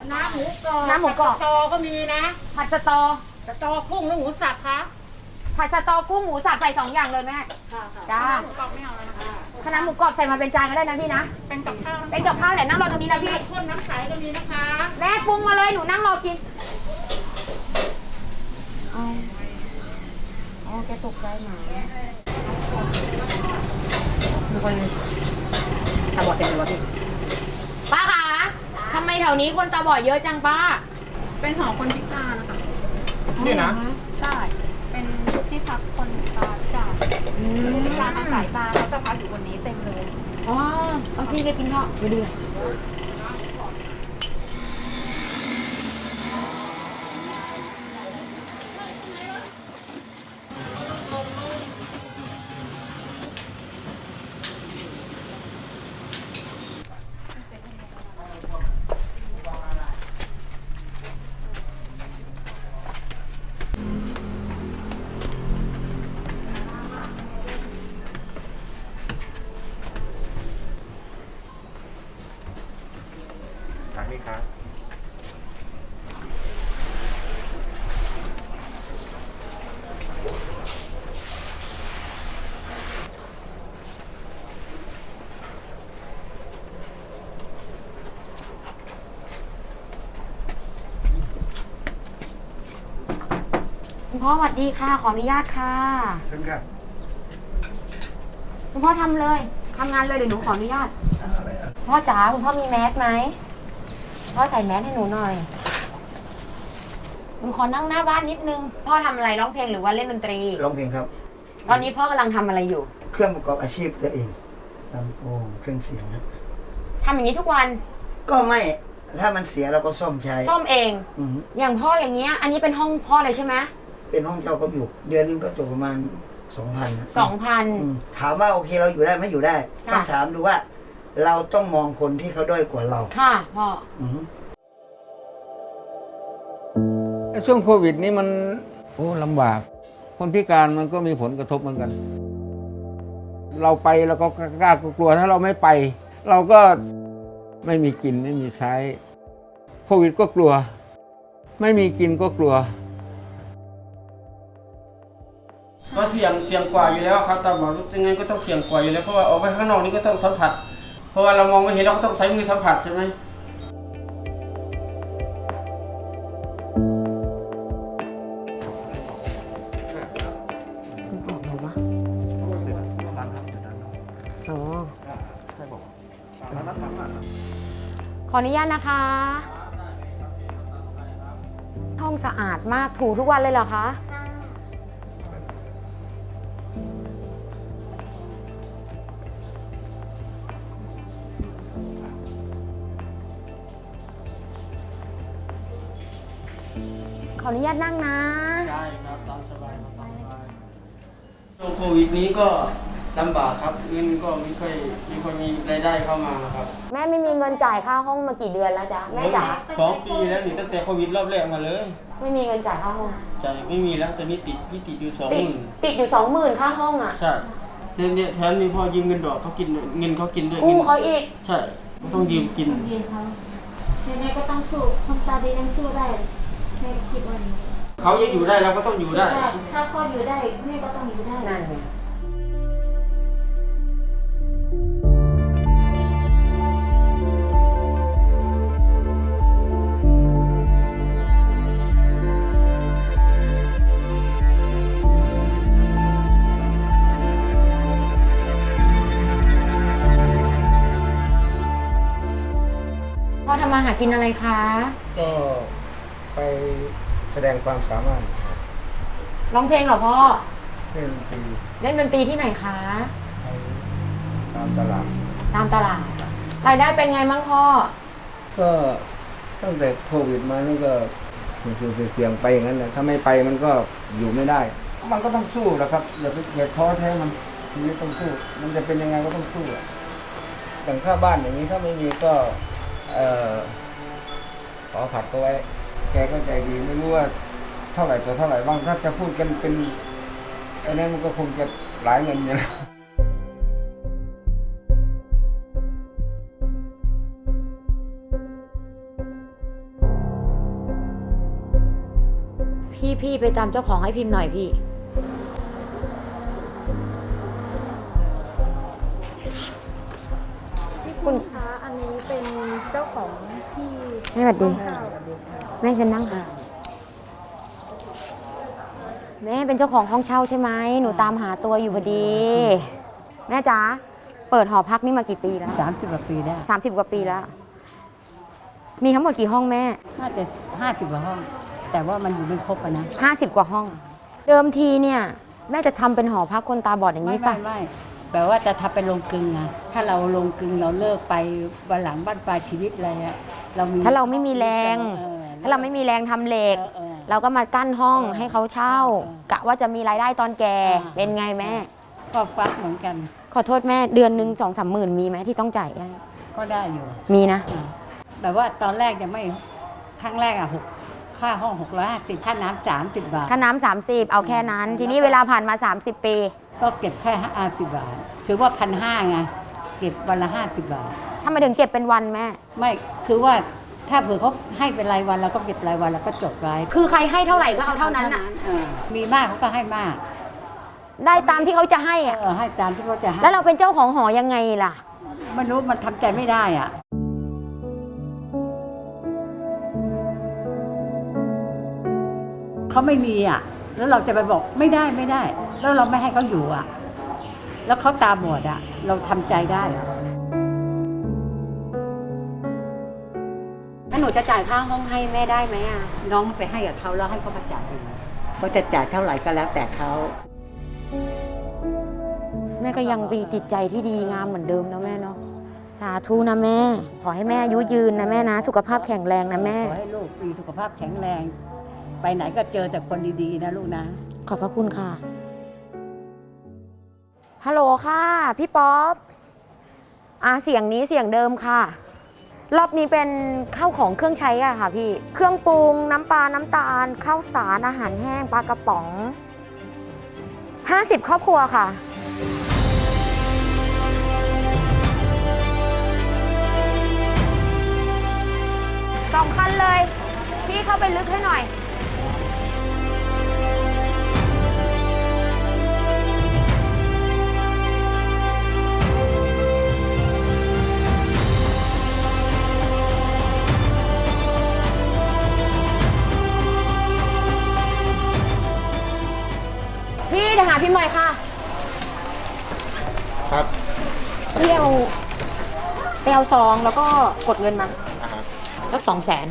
น้ำหมูกรอบน้ำหมูกรอบสตอก็มีนะผัดสตอ สตอกุ้งหรือหมูสับคะผัดสตอกุ้งหมูสับใส่สองอย่างเลยแม่ ค่ะค่ะจ้า หมูกรอบไม่เอาแล้วนะคะคณะหมูกรอบใส่มาเป็นจานก็ได้นะพี่นะ เป็นกับข้าวเป็นกับข้าวเดี๋ยวนั่งรอตรงนี้นะพี่ ข้นน้ำใสก็มีนะคะแม่ปรุงมาเลยหนูนั่งรอกินอ๋ออ๋อแกตกใจหมามีคนตาบอดเต็มเลยวะพี่ป้าคะทำไม แถวนี้คนตาบอดเยอะจังป้า เป็นหอคนพิการนะคะนี่นะ ใช่ เป็นที่พักคนตาพิการอืมพิการทางสายตาเขาจะพักอยู่บนนี้เต็มเลย อ๋อเอาพี่เลยกินข้าวไปดูหน่อย ทางนี้ครับคุณพ่อสวัสดีค่ะ ขออนุญาตค่ะเชิญครับคุณพ่อทำเลยทำงานเลยเดี๋ยวหนูขออนุญาตพ่อจ๋าคุณพ่อมีแมสไหม พ่อใส่แมสให้หนูหน่อย หนูขอนั่งหน้าบ้านนิดนึง พ่อทำอะไรร้องเพลงหรือว่าเล่นดนตรี ร้องเพลงครับ ตอนนี้พ่อกำลังทำอะไรอยู่เครื่องประกอบอาชีพตัวเองลำโพงเครื่องเสียงนะทำอย่างนี้ทุกวันก็ไม่ถ้ามันเสียเราก็ซ่อมใช้ซ่อมเอง อือฮึอย่างพ่ออย่างเงี้ย อันนี้เป็นห้องพ่อเลยใช่ไหมเป็นห้องเช่าก็อยู่ เดือนนึงก็ตกประมาณสองพันสองพันถามว่าโอเคเราอยู่ได้ไหมอยู่ได้ ค่ะ ต้องถามดูว่า เราต้องมองคนที่เขาด้อยกว่าเราค่ะพ่ออือฮึไอ้ช่วงโควิดนี้มันโอ้ลำบาก คนพิการมันก็มีผลกระทบเหมือนกัน เราไปเราก็กล้ากลัวถ้าเราไม่ไป เราก็ไม่มีกินไม่มีใช้ โควิดก็กลัว ไม่มีกินก็กลัว ก็เสี่ยงเสี่ยงกว่าอยู่แล้วครับตาบอดยังไงก็ต้องเสี่ยงกว่าอยู่แล้วเพราะว่าออกไปข้างนอกนี่ก็ต้องสัมผัสเพ ราะว่าเรามองไม่เห็นเราก็ต้องใช้มือสัมผัสใช่ไหมคุณบอกหนูวะอ๋อขออนุญาตนะคะ ห้องสะอาดมากถูทุกวันเลยเหรอคะ ออนุญาตนั่งนะ ได้ครับตามสบายครับตามสบายช่วงโควิดนี้ก็ลำบากครับเงินก็ไม่ค่อยไม่ค่อยมีรายได้เข้ามาครับแม่ไม่มีเงินจ่ายค่าห้องมากี่เดือนแล้วจ๊ะแม่จ๋าสองปีแล้วนี่ตั้งแต่โควิดรอบแรกมาเลยไม่มีเงินจ่ายค่าห้อง จ่ายไม่มีแล้วตอนนี้ติดพี่ติดอยู่สองหติดมื่นติดอยู่สองหมื่นค่าห้องอะ ใช่เนี่ยเนี่ยแถมมีพ่อยืมเงินดอกเขากินด้วยเงินเขากินด้วยกู้งินเขาอีก ใช่ต้องยืมกินดีเขายังไงก็ต้องสู้คนตาดียังสู้ได้ แม่คิดว่าอย่างนี้เขายังอยู่ได้เราก็ต้องอยู่ได้ได้ถ้าพ่ออยู่ได้แม่ก็ต้องอยู่ได้นั่นไงพ่อทำมาหากินอะไรคะ ก็ ไปแสดงความสามารถร้องเพลงเหรอพ่อ เล่นดนตรีเล่นดนตรีที่ไหนคะ ไปตามตลาด ตามตลาด รายได้เป็นไงบ้างพ่อ ก็ตั้งแต่โควิดมานี่ก็เสี่ยงๆไปอย่างนั้นแหละถ้าไม่ไปมันก็อยู่ไม่ได้ มันก็ต้องสู้แหละครับอย่าไปอย่าท้อแท้มันชีวิตต้องสู้ มันจะเป็นยังไงก็ต้องสู้อะอย่างค่าบ้านอย่างนี้ถ้าไม่มีก็ เอ่อขอผัดก็ไว้ แกก็ใจดีไม่รู้ว่าเท่าไหร่ต่อเท่าไหร่บ้างถ้าจะพูดกันเป็นอันนี้มันก็คงจะหลายเงินอยู่แล้วพี่พี่ไปตามเจ้าของให้พิมพ์หน่อยพี่ คุณคะอันนี้เป็นเจ้าของที่แม่สวัสดีข้าวแม่ฉันนั่งค่ะ แม่เป็นเจ้าของห้องเช่าใช่ไหมหนูตามหาตัวอยู่พอดี แม่จ๋าเปิดหอพักนี่มากี่ปีแล้วสามสิบกว่าปีได้สามสิบกว่าปีแล้ว มีทั้งหมดกี่ห้องแม่น่าจะห้าสิบกว่าห้อง แต่ว่ามันอยู่ไม่ครบอะนะห้าสิบกว่าห้อง เดิมทีเนี่ย แม่จะทำเป็นหอพักคนตาบอดอย่างไม่นี้ไม่ป่ะไม่ แบบว่าจะทำเป็นโรงกลึงอะถ้าเราโรงกลึงเราเลิกไปวันหลังบ้านปลายชีวิตอะไรอะเรามีถ้าเราไม่มีแรงออถ้าเราไม่มีแรงทำเหล็กออออเราก็มากั้นห้องเออให้เขาเช่าเออกะว่าจะมีรายได้ตอนแก่อ่าเป็นไงแม่ก็ฟักเหมือนกัน ขอโทษแม่เดือนหนึ่งสองสามหมื่นมีไหมที่ต้องจ่ายให้ก็ได้อยู่ มีนะอ่าแบบว่าตอนแรกยังไม่ครั้งแรกอะหกค่าห้องหกร้อยห้าสิบค่าน้ำสามสิบบาท ค่าน้ำสามสิบเอาแค่นั้น ทีนี้เวลาผ่านมา30ปี ก็เก็บแค่ห้าสิบบาทถือว่าพันห้าไง เก็บวันละห้าสิบบาทถ้ามาถึงเก็บเป็นวันแม่ ไม่คือว่าถ้าเผื่อเขาให้เป็นรายวันเราก็เก็บรายวันแล้วก็จบรายคือใครให้เท่าไหร่ก็เอาเท่านั้นน่ะ เออมีมากเขาก็ให้มากได้ตามที่เขาจะให้อะเออให้ตามที่เขาจะให้แล้วเราเป็นเจ้าของหอยังไงล่ะ ไม่รู้มันทำใจไม่ได้อะ เขาไม่มีอะ แล้วเราจะไปบอกไม่ได้ไม่ได้ แล้วเราไม่ให้เขาอยู่อะ แล้วเขาตาบอดอะ เราทำใจได้เหรอแล้วหนูจะจ่ายค่าห้องให้แม่ได้ไหมอะ น้องไปให้กับเขาแล้วให้เขามาจ่ายเองเขาจะจ่ายเท่าไหร่ก็แล้วแต่เขาแม่ก็ยังมีจิตใจที่ดีงามเหมือนเดิมนะแม่เนาะสาธุนะแม่ ขอให้แม่อายุยืนนะแม่นะ สุขภาพแข็งแรงนะแม่ ขอให้ลูกมีสุขภาพแข็งแรง ไปไหนก็เจอแต่คนดีๆนะลูกนะ ขอบพระคุณค่ะ ฮัลโหลค่ะ พี่ป๊อปอ่าเสียงนี้เสียงเดิมค่ะ รอบนี้เป็นข้าวของเครื่องใช้อะค่ะพี่ เครื่องปรุงน้ำปลา น้ำตาล ข้าวสารอาหารแห้งปลากระป๋อง 50 ครอบครัวค่ะ สองคันเลย พี่เข้าไปลึกให้หน่อย ดี๋ยวหาพี่ใหม่ค่ะครับพี่เอาไปเอาซองแล้วก็กดเงินมาอ่าฮะ สักสองแสน